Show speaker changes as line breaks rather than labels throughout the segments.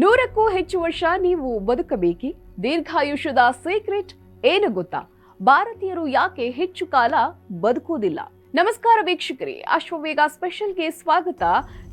ನೂರಕ್ಕೂ ಹೆಚ್ಚು ವರ್ಷ ನೀವು ಬದುಕಬೇಕಿ? ದೀರ್ಘಾಯುಷ್ಯದ ಸೀಕ್ರೆಟ್ ಏನು ಗೊತ್ತಾ? ಭಾರತೀಯರು ಯಾಕೆ ಹೆಚ್ಚು ಕಾಲ ಬದುಕುವುದಿಲ್ಲ? ನಮಸ್ಕಾರ ವೀಕ್ಷಕರೇ ಅಶ್ವವೇಗ ಸ್ಪೆಷಲ್ಗೆ ಸ್ವಾಗತ.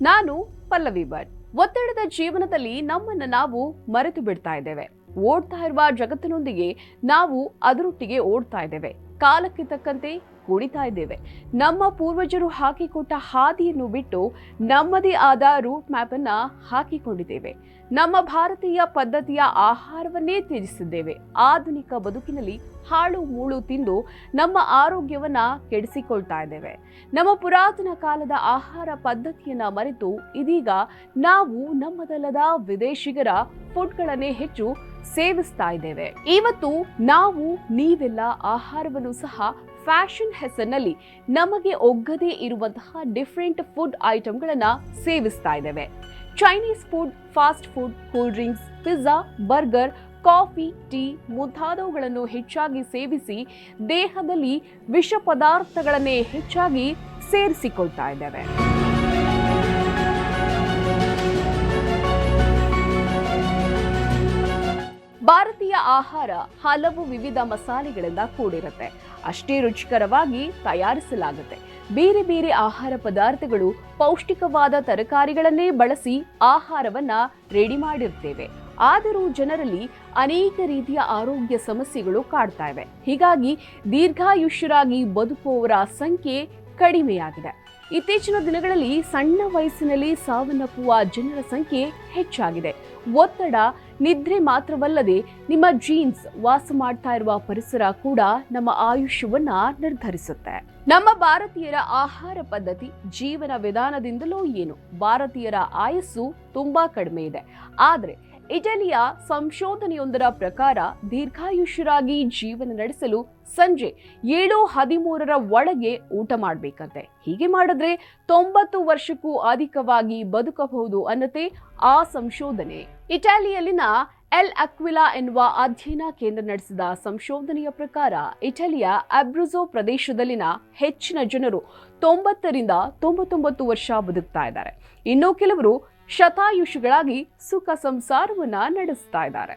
ನಾನು ಪಲ್ಲವಿ ಭಟ್. ಒತ್ತಡದ ಜೀವನದಲ್ಲಿ ನಮ್ಮನ್ನ ನಾವು ಮರೆತು ಬಿಡ್ತಾ ಇದ್ದೇವೆ. ಓಡ್ತಾ ಇರುವ ಜಗತ್ತಿನೊಂದಿಗೆ ನಾವು ಅದರೊಟ್ಟಿಗೆ ಓಡ್ತಾ ಇದ್ದೇವೆ. ಕಾಲಕ್ಕೆ ತಕ್ಕಂತೆ ಕುಡಿತಾ ಇದ್ದೇವೆ. ನಮ್ಮ ಪೂರ್ವಜರು ಹಾಕಿಕೊಟ್ಟ ಹಾದಿಯನ್ನು ಬಿಟ್ಟು ನಮ್ಮದೇ ಆದ ರೂಟ್ ಮ್ಯಾಪ್ ಅನ್ನ ಹಾಕಿಕೊಂಡಿದ್ದೇವೆ. ನಮ್ಮ ಭಾರತೀಯ ಪದ್ಧತಿಯ ಆಹಾರವನ್ನೇ ತ್ಯಜಿಸಿದ್ದೇವೆ. ಆಧುನಿಕ ಬದುಕಿನಲ್ಲಿ ಹಾಳು ಮೂಳು ತಿಂದು ನಮ್ಮ ಆರೋಗ್ಯವನ್ನ ಕೆಡಿಸಿಕೊಳ್ತಾ ಇದ್ದೇವೆ. ನಮ್ಮ ಪುರಾತನ ಕಾಲದ ಆಹಾರ ಪದ್ಧತಿಯನ್ನ ಮರೆತು ಇದೀಗ ನಾವು ನಮ್ಮದಲ್ಲದ ವಿದೇಶಿಗರ ಫುಡ್ಗಳನ್ನೇ ಹೆಚ್ಚು ಸೇವಿಸ್ತಾ ಇದ್ದೇವೆ. ಇವತ್ತು ನಾವು ನೀವೆಲ್ಲ ಆಹಾರವನ್ನು ಸಹ ಫ್ಯಾಷನ್ ಹೆಸರಿನಲ್ಲಿ ನಮಗೆ ಒಗ್ಗದೇ ಇರುವಂತಹ ಡಿಫ್ರೆಂಟ್ ಫುಡ್ ಐಟಮ್ಗಳನ್ನು ಸೇವಿಸ್ತಾ ಇದ್ದೇವೆ. Chinese food fast food cool drinks pizza burger coffee tea ಮುಂತಾದವುಗಳನ್ನು ಹೆಚ್ಚಾಗಿ ಸೇವಿಸಿ ದೇಹದಲ್ಲಿ ವಿಷ ಪದಾರ್ಥಗಳನ್ನೇ ಹೆಚ್ಚಾಗಿ ಸೇರಿಸಿಕೊಳ್ತಾ ಇದ್ದೇವೆ. ಭಾರತೀಯ ಆಹಾರ ಹಲವು ವಿವಿಧ ಮಸಾಲೆಗಳಿಂದ ಕೂಡಿರುತ್ತೆ. ಅಷ್ಟೇ ರುಚಿಕರವಾಗಿ ತಯಾರಿಸಲಾಗುತ್ತೆ. ಬೇರೆ ಬೇರೆ ಆಹಾರ ಪದಾರ್ಥಗಳು ಪೌಷ್ಟಿಕವಾದ ತರಕಾರಿಗಳನ್ನೇ ಬಳಸಿ ಆಹಾರವನ್ನ ರೆಡಿ ಮಾಡಿರ್ತೇವೆ. ಆದರೂ ಜನರಲ್ಲಿ ಅನೇಕ ರೀತಿಯ ಆರೋಗ್ಯ ಸಮಸ್ಯೆಗಳು ಕಾಡ್ತಾ ಇವೆ. ಹೀಗಾಗಿ ದೀರ್ಘಾಯುಷ್ಯರಾಗಿ ಬದುಕುವವರ ಸಂಖ್ಯೆ ಕಡಿಮೆಯಾಗಿದೆ. ಇತ್ತೀಚಿನ ದಿನಗಳಲ್ಲಿ ಸಣ್ಣ ವಯಸ್ಸಿನಲ್ಲಿ ಸಾವನ್ನಪ್ಪುವ ಜನರ ಸಂಖ್ಯೆ ಹೆಚ್ಚಾಗಿದೆ. ಒತ್ತಡ, ನಿದ್ರೆ ಮಾತ್ರವಲ್ಲದೆ ನಿಮ್ಮ ಜೀನ್ಸ್ ವಾಸ ಮಾಡ್ತಾ ಇರುವ ಪರಿಸರ ಕೂಡ ನಮ್ಮ ಆಯುಷ್ಯವನ್ನ ನಿರ್ಧರಿಸುತ್ತೆ. ನಮ್ಮ ಭಾರತೀಯರ ಆಹಾರ ಪದ್ಧತಿ ಜೀವನ ವಿಧಾನದಿಂದಲೂ ಏನು, ಭಾರತೀಯರ ಆಯಸ್ಸು ತುಂಬಾ ಕಡಿಮೆ ಇದೆ. ಆದ್ರೆ ಇಟಲಿಯ ಸಂಶೋಧನೆಯೊಂದರ ಪ್ರಕಾರ ದೀರ್ಘಾಯುಷ್ಯರಾಗಿ ಜೀವನ ನಡೆಸಲು ಸಂಜೆ ಏಳು ಹದಿಮೂರರ ಒಳಗೆ ಊಟ ಮಾಡಬೇಕಂತೆ. ಹೀಗೆ ಮಾಡಿದ್ರೆ ತೊಂಬತ್ತು ವರ್ಷಕ್ಕೂ ಅಧಿಕವಾಗಿ ಬದುಕಬಹುದು ಅನ್ನತೆ ಆ ಸಂಶೋಧನೆ. ಇಟಾಲಿಯಲ್ಲಿನ ಎಲ್ ಅಕ್ವಿಲಾ ಎನ್ನುವ ಅಧ್ಯಯನ ಕೇಂದ್ರ ನಡೆಸಿದ ಸಂಶೋಧನೆಯ ಪ್ರಕಾರ ಇಟಲಿಯ ಅಬ್ರುಜೋ ಪ್ರದೇಶದಲ್ಲಿನ ಹೆಚ್ಚಿನ ಜನರು ತೊಂಬತ್ತರಿಂದ ತೊಂಬತ್ತೊಂಬತ್ತು ವರ್ಷ ಬದುಕ್ತಾ ಇದ್ದಾರೆ. ಇನ್ನು ಕೆಲವರು ಶತಾಯುಷಿಗಳಾಗಿ ಸುಖ ಸಂಸಾರವನ್ನ ನಡೆಸ್ತಾ ಇದ್ದಾರೆ.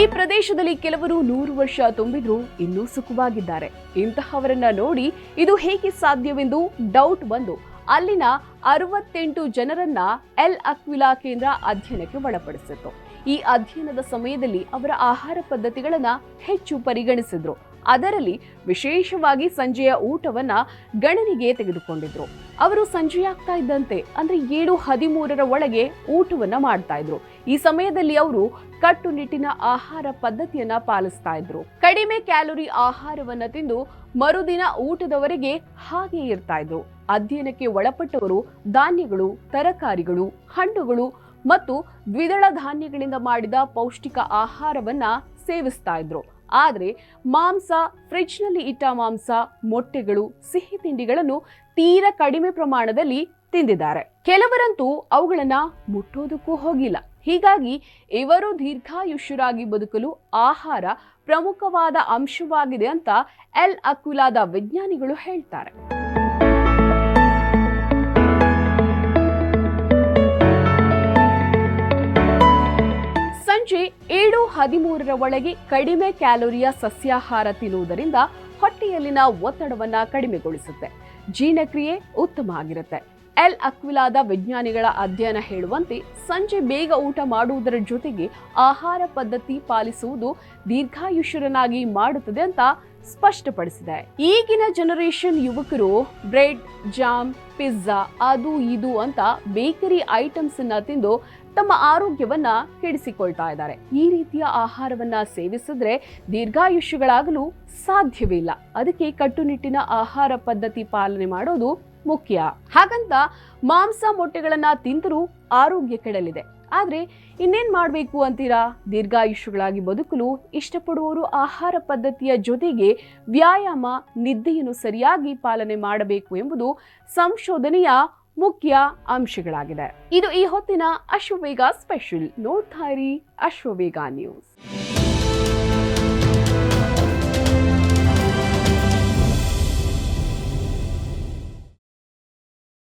ಈ ಪ್ರದೇಶದಲ್ಲಿ ಕೆಲವರು ನೂರು ವರ್ಷ ತುಂಬಿದ್ರು ಇನ್ನೂ ಸುಖವಾಗಿದ್ದಾರೆ. ಇಂತಹವರನ್ನ ನೋಡಿ ಇದು ಹೇಗೆ ಸಾಧ್ಯವೆಂದು ಡೌಟ್ ಬಂದು ಅಲ್ಲಿನ ಅರವತ್ತೆಂಟು ಜನರನ್ನ ಎಲ್ ಅಕ್ವಿಲಾ ಕೇಂದ್ರ ಅಧ್ಯಯನಕ್ಕೆ ಒಳಪಡಿಸಿತ್ತು. ಈ ಅಧ್ಯಯನದ ಸಮಯದಲ್ಲಿ ಅವರ ಆಹಾರ ಪದ್ಧತಿಗಳನ್ನ ಹೆಚ್ಚು ಪರಿಗಣಿಸಿದ್ರು. ಅದರಲ್ಲಿ ವಿಶೇಷವಾಗಿ ಸಂಜೆಯ ಊಟವನ್ನ ಗಣನಿಗೆ ತೆಗೆದುಕೊಂಡಿದ್ರು. ಅವರು ಸಂಜೆಯಾಗ್ತಾ ಇದ್ದಂತೆ, ಅಂದ್ರೆ ಏಳು ಹದಿಮೂರರ ಒಳಗೆ ಊಟವನ್ನ ಮಾಡ್ತಾ ಇದ್ರು. ಈ ಸಮಯದಲ್ಲಿ ಅವರು ಕಟ್ಟುನಿಟ್ಟಿನ ಆಹಾರ ಪದ್ಧತಿಯನ್ನ ಪಾಲಿಸ್ತಾ ಇದ್ರು. ಕಡಿಮೆ ಕ್ಯಾಲೋರಿ ಆಹಾರವನ್ನ ತಿಂದು ಮರುದಿನ ಊಟದವರೆಗೆ ಹಾಗೆ ಇರ್ತಾ ಇದ್ರು. ಅಧ್ಯಯನಕ್ಕೆ ಒಳಪಟ್ಟವರು ಧಾನ್ಯಗಳು, ತರಕಾರಿಗಳು, ಹಣ್ಣುಗಳು ಮತ್ತು ದ್ವಿದಳ ಧಾನ್ಯಗಳಿಂದ ಮಾಡಿದ ಪೌಷ್ಟಿಕ ಆಹಾರವನ್ನ ಸೇವಿಸ್ತಾ ಇದ್ರು. ಆದ್ರೆ ಮಾಂಸ ಫ್ರಿಡ್ಜ್ನಲ್ಲಿ ಇಟ್ಟ ಮಾಂಸ, ಮೊಟ್ಟೆಗಳು, ಸಿಹಿ ತಿಂಡಿಗಳನ್ನು ತೀರಾ ಕಡಿಮೆ ಪ್ರಮಾಣದಲ್ಲಿ ತಿಂದಿದ್ದಾರೆ. ಕೆಲವರಂತೂ ಅವುಗಳನ್ನ ಮುಟ್ಟೋದಕ್ಕೂ ಹೋಗಿಲ್ಲ. ಹೀಗಾಗಿ ಇವರು ದೀರ್ಘಾಯುಷ್ಯರಾಗಿ ಬದುಕಲು ಆಹಾರ ಪ್ರಮುಖವಾದ ಅಂಶವಾಗಿದೆ ಅಂತ ಎಲ್ ಅಕುಲಾದ ವಿಜ್ಞಾನಿಗಳು ಹೇಳ್ತಾರೆ. ಹದಿಮೂರರ ಒಳಗೆ ಕಡಿಮೆ ಕ್ಯಾಲೋರಿಯ ಸಸ್ಯಾಹಾರ ತಿನ್ನುವುದರಿಂದ ಹೊಟ್ಟೆಯಲ್ಲಿನ ಒತ್ತಡವನ್ನು ಕಡಿಮೆಗೊಳಿಸುತ್ತೆ. ಜೀರ್ಣಕ್ರಿಯೆ ಉತ್ತಮ ಆಗಿರುತ್ತೆ. ಎಲ್ ಅಕ್ವಿಲಾದ ವಿಜ್ಞಾನಿಗಳ ಅಧ್ಯಯನ ಹೇಳುವಂತೆ ಸಂಜೆ ಬೇಗ ಊಟ ಮಾಡುವುದರ ಜೊತೆಗೆ ಆಹಾರ ಪದ್ಧತಿ ಪಾಲಿಸುವುದು ದೀರ್ಘಾಯುಷ್ಯರನ್ನಾಗಿ ಮಾಡುತ್ತದೆ ಅಂತ ಸ್ಪಷ್ಟಪಡಿಸಿದೆ. ಈಗಿನ ಜನರೇಷನ್ ಯುವಕರು ಬ್ರೆಡ್, ಜಾಮ್, ಪಿಜ್ಜಾ, ಅದು, ಇದು ಅಂತ ಬೇಕರಿ ಐಟಮ್ಸ್ ಅನ್ನ ತಿಂದು ತಮ್ಮ ಆರೋಗ್ಯವನ್ನ ಕೆಡಿಸಿಕೊಳ್ತಾ ಇದ್ದಾರೆ. ಈ ರೀತಿಯ ಆಹಾರವನ್ನ ಸೇವಿಸಿದ್ರೆ ದೀರ್ಘಾಯುಷ್ಯಗಳಾಗಲು ಸಾಧ್ಯವಿಲ್ಲ. ಅದಕ್ಕೆ ಕಟ್ಟುನಿಟ್ಟಿನ ಆಹಾರ ಪದ್ಧತಿ ಪಾಲನೆ ಮಾಡೋದು ಮುಖ್ಯ. ಹಾಗಂತ ಮಾಂಸ ಮೊಟ್ಟೆಗಳನ್ನ ತಿಂದರೂ ಆರೋಗ್ಯ ಕೆಡಲಿದೆ. ಆದ್ರೆ ಇನ್ನೇನ್ ಮಾಡಬೇಕು ಅಂತೀರಾ? ದೀರ್ಘಾಯುಷ್ಯಗಳಾಗಿ ಬದುಕಲು ಇಷ್ಟಪಡುವವರು ಆಹಾರ ಪದ್ಧತಿಯ ಜೊತೆಗೆ ವ್ಯಾಯಾಮ, ನಿದ್ದೆಯನ್ನು ಸರಿಯಾಗಿ ಪಾಲನೆ ಮಾಡಬೇಕು ಎಂಬುದು ಸಂಶೋಧನೆಯ ಮುಖ್ಯ ಅಂಶಗಳಾಗಿದೆ. ಇದು ಈ ಹೊತ್ತಿನ ಅಶ್ವವೇಗ ಸ್ಪೆಷಲ್ ನೋಡ್ತಾ ಇರಿ ಅಶ್ವವೇಗ ನ್ಯೂಸ್